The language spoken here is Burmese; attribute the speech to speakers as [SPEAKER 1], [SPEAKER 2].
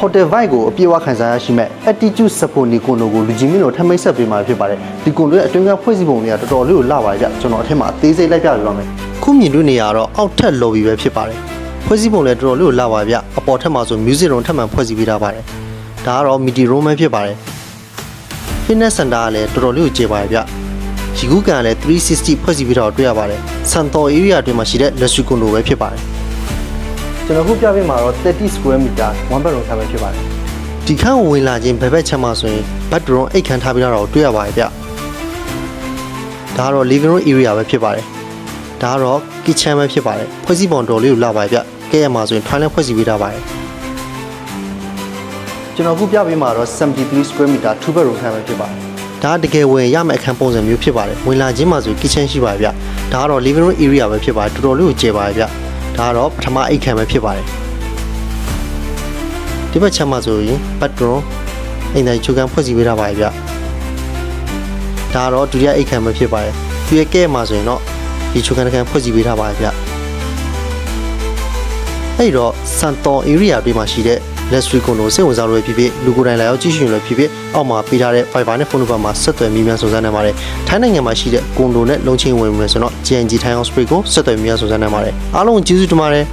[SPEAKER 1] hotel vibe ကိုအပြည့်အဝခံစားရရှိမဲ့ attitude support နီကွန်တို့ကိုလူကြီးမင်းတို့ထပ်မိတ်ဆက်ပေးမှာဖြစ်ပါတယ်ဒီကွန်တို့ရဲ့အတွင်းကဖွဲ့စည်းပုံတွေကတော်တော်လေးကိုလှပါတယ်ကြကျွန်တော်အထက်မှာအသေးစိတ်လိုက်ပြပြပါမယ်ခုမြင်တွေ့နေရတော့အောက်ထပ် lobby ပဲဖြစ်ပါတယ်ဖွဲ့စည်းပုံလည်းတော်တော်လေးကိုလှပါဗျအပေါ်ထက်မှာဆို music room ထပ်မှန်ဖွဲ့စည်းပေးထားပါတယ်ဒါကတော့ midi room ပဲဖြစ်ပါတယ် fitness center ကလည်းတော်တော်လေးကိုကျေပါတယ်ဗျရီကူးကန်ကလည်း360ဖွဲ့စည်းပေးတာကိုတွေ့ရပါတယ်စန်တော် area အတွင်းမှာရှိတဲ့ luxury condo ပဲဖြစ်ပါတယ် ကျွန်တော်ခုပြပေးမှာတော့30 square meter one bedroom ဆံပဲဖြစ်ပါတယ်ဒီခန်းကိုဝင်လာခြင်းဘယ်ဘက်ချက်မှာဆိုရင် bedroom အိတ်ခန်းထားပေးတာကိုတွေ့ရပါတယ်ဗျဒါကတော့ living room area ပဲဖြစ်ပါတယ်ဒါကတော့ kitchen ပဲဖြစ်ပါတယ်ဖွဲ့စည်းပုံတော်လေးကိုလာပါတယ်ဗျကဲရမှာဆိုရင် toilet ဖွဲ့စည်းပေးထားပါတယ်ကျွန်တော်ခုပြပေးမှာတော့73 square meter two bedroom ဆံပဲဖြစ်ပါတယ်ဒါကတကယ်ဝင်ရမယ့်အခန်းပုံစံမျိုးဖြစ်ပါတယ်ဝင်လာခြင်းမှာဆို kitchen ရှိပါတယ်ဗျဒါကတော့ living room area ပဲဖြစ်ပါတယ်တော်တော်လေးကိုကျယ်ပါတယ်ဗျ ဒါကတော့ပထမအိတ်ခန်းပဲဖြစ်ပါတယ်ဒီဘက်ချက်မှာဆိုရင် bedroom အိမ်တိုင်းချုပ်ကန်ဖွဲ့စည်းပေးထားပါတယ်ဗျဒါကတော့ဒုတိယအိတ်ခန်းပဲဖြစ်ပါတယ်သူရဲ့ကဲမှာဆိုရင်တော့ဒီချုပ်ကန်တစ်ခန်းဖွဲ့စည်းပေးထားပါတယ်ဗျအဲ့တော့စန်တော် area အတွင်းမှာရှိတဲ့ luxury condo စိတ်ဝင်စားလို့ပဲဖြစ်ဖြစ်လူကိုယ်တိုင်လာရောက်ကြည့်ရှုရင်လည်းဖြစ်ဖြစ်အောက်မှာပေးထားတဲ့ Fiverr နဲ့ဖုန်းနံပါတ်မှာဆက်သွယ်မိမြန်စုံစမ်းနိုင်ပါတယ်ထိုင်းနိုင်ငံမှာရှိတဲ့ condo နဲ့လုံချင်းဝင်မယ်ဆိုတော့ JNG ထိုင်းအောင် spray ကိုဆက်သွယ်မိမြန်စုံစမ်းနိုင်ပါတယ်အားလုံးကျေးဇူးတင်ပါတယ်